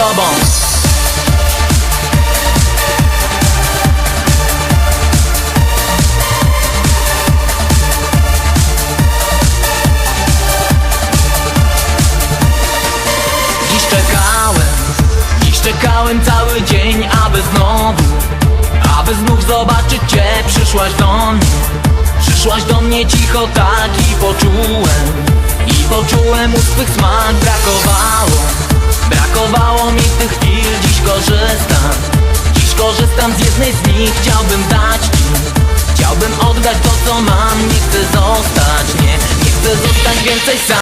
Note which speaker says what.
Speaker 1: tobą Dziś czekałem, dziś czekałem cały dzień, aby znowu, aby znów zobaczyć Cię. Przyszłaś do mnie, przyszłaś do mnie cicho tak i poczułem I poczułem u swych smak, brakowało, brakowało nich Chciałbym dać Ci, chciałbym oddać to co mam. Nie chcę zostać, nie, nie chcę zostać więcej sam